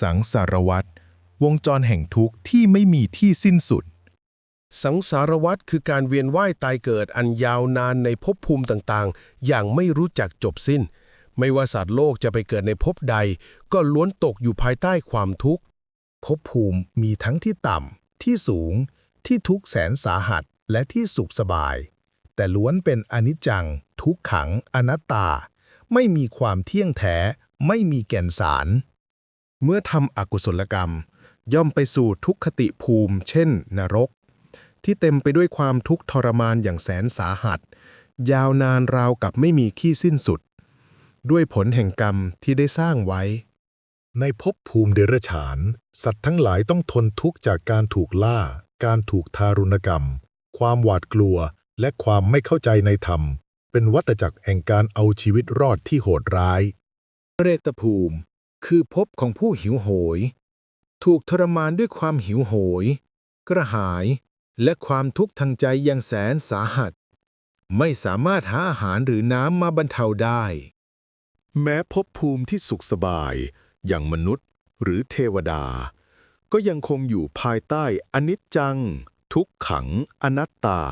สังสารวัตรวงจรแห่งทุกข์ที่ไม่มีที่สิ้นสุด สังสารวัฏคือการเวียนว่ายตายเกิดอันยาวนานในภพภูมิต่างๆ อย่างไม่รู้จักจบสิ้น ไม่ว่าสัตว์โลกจะไปเกิดในภพใด ก็ล้วนตกอยู่ภายใต้ความทุกข์ภพภูมิมีทั้งที่ต่ำที่สูง ที่ทุกข์แสนสาหัสและที่สุขสบาย แต่ล้วนเป็นอนิจจัง ทุกขังอนัตตา ไม่มีความเที่ยงแท้ ไม่มีแก่นสาร เมื่อทำอกุศลกรรม ย่อมไปสู่ทุกขติภูมิ เช่น นรก ที่เต็มไปด้วยความทุกข์ทรมานอย่างแสนสาหัส ยาวนานราวกับไม่มีที่สิ้นสุด ด้วยผลแห่งกรรมที่ได้สร้างไว้ ในภพภูมิเดรัจฉาน สัตว์ทั้งหลายต้องทนทุกข์จากการถูกล่า การถูกทารุณกรรม ความหวาดกลัวและความไม่เข้าใจในธรรม เป็นวัฏจักรแห่งการเอาชีวิตรอดที่โหดร้ายเปรตภูมิ คือภพของผู้หิวโหย ถูกทรมานด้วยความหิวโหย กระหาย และความทุกข์ทางใจอย่างแสนสาหัส ไม่สามารถหาอาหารหรือน้ำมาบรรเทาได้ แม้ภพภูมิที่สุขสบาย อย่างมนุษย์หรือเทวดา ก็ยังคงอยู่ภายใต้อนิจจัง ทุกขัง อนัตตา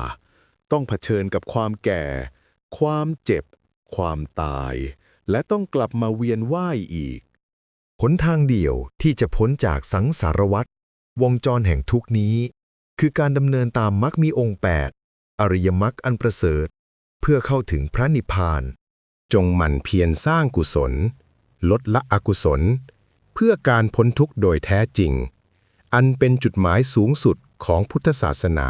ต้องเผชิญกับความแก่ ความเจ็บ ความตาย และต้องกลับมาเวียนว่ายอีก หนทางเดียวที่จะพ้นจากสังสารวัฏวงจรแห่งทุกนี้ คือการดำเนินตามมรรคมีองค์ 8 อริยมรรคอันประเสริฐ เพื่อเข้าถึงพระนิพพาน จงหมั่นเพียรสร้างกุศล ลดละอกุศล เพื่อการพ้นทุกข์โดยแท้จริง อันเป็นจุดหมายสูงสุดของพุทธศาสนา